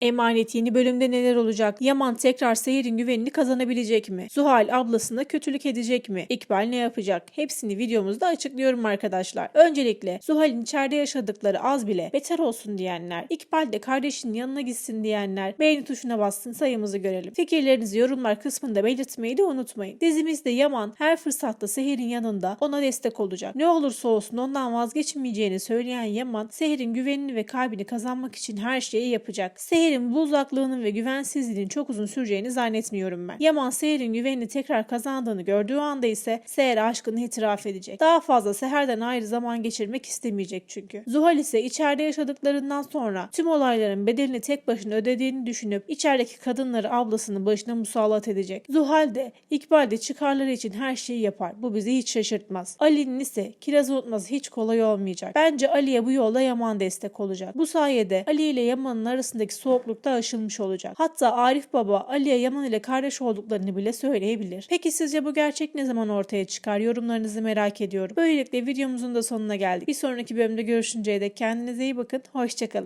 Emanet yeni bölümde neler olacak? Yaman tekrar Seher'in güvenini kazanabilecek mi? Zuhal ablasına kötülük edecek mi? İkbal ne yapacak? Hepsini videomuzda açıklıyorum arkadaşlar. Öncelikle Zuhal'in içeride yaşadıkları az bile beter olsun diyenler, İkbal de kardeşinin yanına gitsin diyenler beğeni tuşuna bassın sayımızı görelim. Fikirlerinizi yorumlar kısmında belirtmeyi de unutmayın. Dizimizde Yaman her fırsatta Seher'in yanında ona destek olacak. Ne olursa olsun ondan vazgeçmeyeceğini söyleyen Yaman, Seher'in güvenini ve kalbini kazanmak için her şeyi yapacak. Seher'in bu uzaklığının ve güvensizliğinin çok uzun süreceğini zannetmiyorum ben. Yaman Seher'in güvenini tekrar kazandığını gördüğü anda ise Seher aşkını itiraf edecek. Daha fazla Seher'den ayrı zaman geçirmek istemeyecek çünkü. Zuhal ise içeride yaşadıklarından sonra tüm olayların bedelini tek başına ödediğini düşünüp içerideki kadınları ablasının başına musallat edecek. Zuhal de İkbal de çıkarları için her şeyi yapar. Bu bizi hiç şaşırtmaz. Ali'nin ise kiraz unutması hiç kolay olmayacak. Bence Ali'ye bu yolda Yaman destek olacak. Bu sayede Ali ile Yaman'ın arasındaki soğukluk da aşılmış olacak. Hatta Arif Baba Ali'ye Yaman ile kardeş olduklarını bile söyleyebilir. Peki sizce bu gerçek ne zaman ortaya çıkar? Yorumlarınızı merak ediyorum. Böylelikle videomuzun da sonuna geldik. Bir sonraki bölümde görüşünceye dek kendinize iyi bakın. Hoşçakalın.